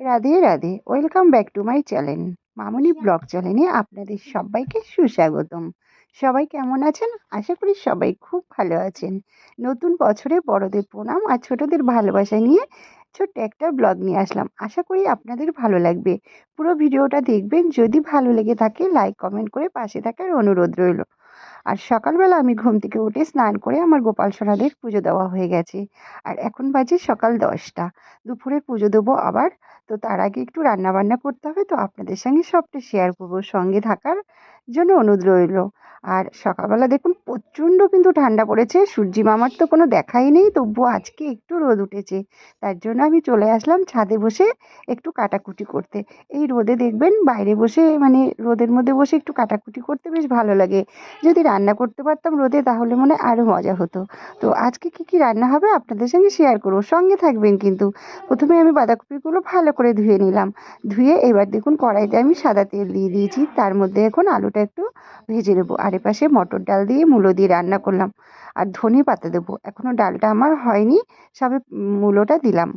Radhe Radhe, welcome back to my channel. Mamoni blog চ্যানেলে আপনাদের সবাইকে সুস্বাগতম। সবাই কেমন আছেন? আশা করি সবাই খুব ভালো আছেন। নতুন বছরে বড়দের প্রণাম আর ছোটদের ভালোবাসা নিয়ে ছোট্ট একটা ব্লগ নিয়ে আসলাম। আশা করি আপনাদের ভালো লাগবে। পুরো ভিডিওটা দেখবেন। যদি ভালো লেগে থাকে লাইক কমেন্ট করে পাশে থাকার অনুরোধ রইল। আর সকালবেলা আমি ঘুম থেকে উঠে স্নান করে আমার গোপাল সোনাদের পুজো দেওয়া হয়ে গেছে। আর এখন বাজে সকাল দশটা। দুপুরে পুজো দেবো আবার। তো তার আগে একটু রান্না বান্না করতে হবে। তো আপনাদের সঙ্গে সবটা শেয়ার করব। সঙ্গে থাকার জন্য অনুরোধ রইল। আর সকালবেলা দেখুন, প্রচণ্ড কিন্তু ঠান্ডা পড়েছে। সূর্যি মামার তো কোনো দেখাই নেই, তবুও আজকে একটু রোদ উঠেছে। তার জন্য আমি চলে আসলাম ছাদে বসে একটু কাটাকুটি করতে। এই রোদে দেখবেন, বাইরে বসে মানে রোদের মধ্যে বসে একটু কাটাকুটি করতে বেশ ভালো লাগে। যদি রান্না করতে পারতাম রোদে, তাহলে মনে আরও মজা হতো। তো আজকে কী কী রান্না হবে আপনাদের সঙ্গে শেয়ার করব। সঙ্গে থাকবেন কিন্তু। প্রথমে আমি বাঁধাকপিগুলো ভালো করে ধুয়ে নিলাম। ধুয়ে এবার দেখুন, কড়াইতে আমি সাদা তেল দিয়ে দিয়েছি। তার মধ্যে এখন আলুটা একটু ভেজে নেব। আর মটর ডাল দিয়ে মূলো দিয়ে রান্না করলাম। আর ধনে পাতা দেবো। এখনও ডালটা আমার হয়নি, সবে মূলোটা দিলাম।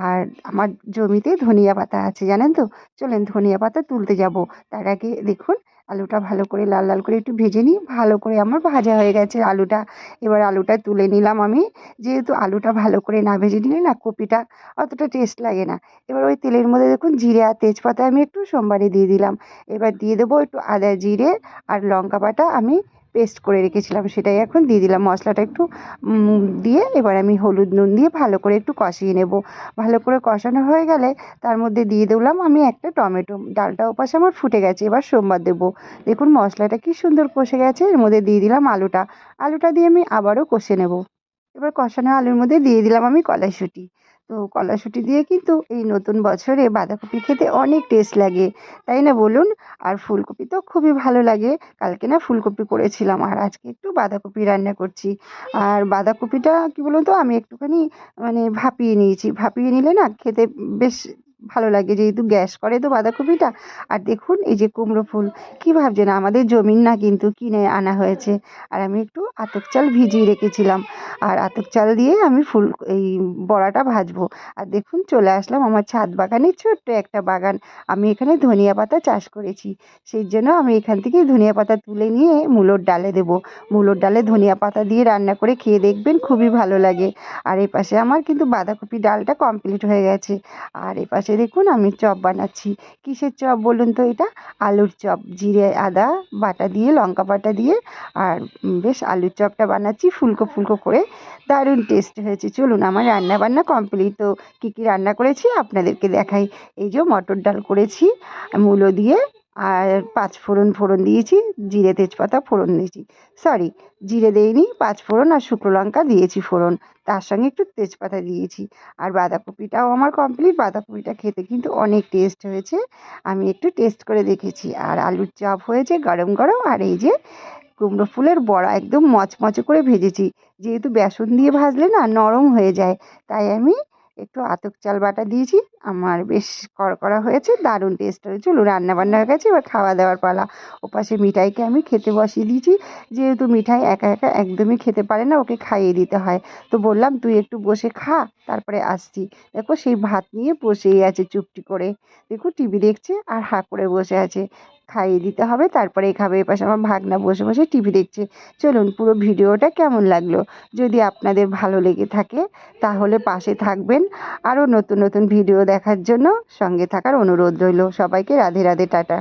আর আমার জমিতে ধনিয়া পাতা আছে, জানেন তো? চলেন ধনিয়া পাতা তুলতে যাব। তার আগে দেখুন আলুটা ভালো করে লাল লাল করে একটু ভেজে নিই। ভালো করে আমার ভাজা হয়ে গেছে আলুটা। এবার আলুটা তুলে নিলাম আমি। যেহেতু আলুটা ভালো করে না ভেজে নিলে না কপিটা অতটা টেস্ট লাগে না। এবার ওই তেলের মধ্যে দেখুন জিরে আর তেজপাতা আমি একটু সোমবারে দিয়ে দিলাম। এবার দিয়ে দেবো একটু আদা জিরে আর লঙ্কা বাটা আমি পেস্ট করে রেখেছিলাম সেটাই এখন দিয়ে দিলাম। মশলাটা একটু দিয়ে এবার আমি হলুদ নুন দিয়ে ভালো করে একটু কষিয়ে নেব। ভালো করে কষানো হয়ে গেলে তার মধ্যে দিয়ে দিলাম আমি একটা টমেটো। ডালটা ওপাশে আমার ফুটে গেছে, এবার সোমবার দেবো। দেখুন মশলাটা কি সুন্দর কষে গেছে। এর মধ্যে দিয়ে দিলাম আলুটা। আলুটা দিয়ে আমি আবারও কষে নেব। এবার কষানো আলুর মধ্যে দিয়ে দিলাম আমি কড়াইশুঁটি তো কলাশুটি দিয়ে কিন্তু এই নতুন বছরে বাঁধাকপি খেতে অনেক টেস্ট লাগে। তাই না বলুন? আর ফুলকপি তো খুবই ভালো লাগে। কালকে না ফুলকপি করেছিলাম আর আজকে একটু বাঁধাকপি রান্না করছি। আর বাঁধাকপিটা কী বলুন তো, আমি একটুখানি মানে ভাপিয়ে নিয়েছি। ভাপিয়ে নিলে না খেতে বেশ ভালো লাগে যেহেতু গ্যাস করে তো বাঁধাকপিটা। আর দেখুন, এই যে কুমড়ো ফুল, কী ভাবছেন? আমাদের জমির না কিন্তু কিনে আনা হয়েছে। আর আমি একটু আতপ চাল ভিজিয়ে রেখেছিলাম। আর আতপ চাল দিয়ে আমি ফুল, এই বড়াটা ভাজবো। আর দেখুন, চলে আসলাম আমার ছাদ বাগানে, ছোট্ট একটা বাগান। আমি এখানে ধনিয়া পাতা চাষ করেছি। সেই জন্য আমি এখান থেকে ধনিয়া পাতা তুলে নিয়ে মূলোর ডালে দেবো। মূলোর ডালে ধনিয়া পাতা দিয়ে রান্না করে খেয়ে দেখবেন খুবই ভালো লাগে। আর এপাশে আমার কিন্তু বাঁধাকপি ডালটা কমপ্লিট হয়ে গেছে। আর এপাশে পাশে দেখুন, আমি চপ বানাচ্ছি। কিসের চপ বলুন তো এটা? আলুর চপ। জিরে, আদা, বাটা দিয়ে, লঙ্কা বাটা দিয়ে আর বেশ আলুর চপটা বানাচ্ছি। ফুলকো ফুলকো করে। দারুণ টেস্ট হয়েছে। চলুন, আমার রান্না বান্না কমপ্লিট তো কী কী রান্না করেছি আপনাদেরকে দেখাই। এই যে মটর ডাল করেছি, মূলো দিয়ে আর পাঁচ ফোড়ন ফোড়ন দিয়েছি, জিরে তেজপাতা ফোড়ন দিয়েছি। সরি জিরে দেইনি, পাঁচ ফোড়ন আর শুকনো লঙ্কা দিয়েছি ফোড়ন। তার সঙ্গে একটু তেজপাতা দিয়েছি। আর বাঁধাকপিটাও আমার কমপ্লিট বাঁধাকপিটা খেতে কিন্তু অনেক টেস্ট হয়েছে। আমি একটু টেস্ট করে দেখেছি। আর আলুর চপ হয়েছে গরম গরম, আর এই যে কুমড়ো ফুলের বড়া একদম মচমচে করে ভেজেছি। যেহেতু বেসন দিয়ে ভাজলে না নরম হয়ে যায়, তাই আমি একটু আতপ চাল বাটা দিয়েছি আমার বেশ কড়কড়া হয়েছে, দারুণ টেস্ট হয়েছে। চলুন রান্না বান্না হয়ে গেছে, এবার খাওয়া দাওয়ার পালা। ওপাশে মিঠাইকে আমি খেতে বসিয়ে দিয়েছি। যেহেতু মিঠাই একা একা একদমই খেতে পারে না, ওকে খাইয়ে দিতে হয়। তো বললাম, তুই একটু বসে খা, তারপরে আসছি। দেখো, সেই ভাত নিয়ে বসেই আছে চুপটি করে। দেখো, টিভি দেখছে আর হাঁ করে বসে আছে। খাইয়ে দিতে হবে, তারপরে খাবে। এপাশে আমার ভাগনা বসে বসে টিভি দেখছে। চলুন, পুরো ভিডিওটা কেমন লাগল? যদি আপনাদের ভালো লেগে থাকে, তাহলে পাশে থাকবেন। আরও নতুন নতুন ভিডিও দেখার জন্য সঙ্গে থাকার অনুরোধ রইল। সবাইকে রাধে রাধে টাটা।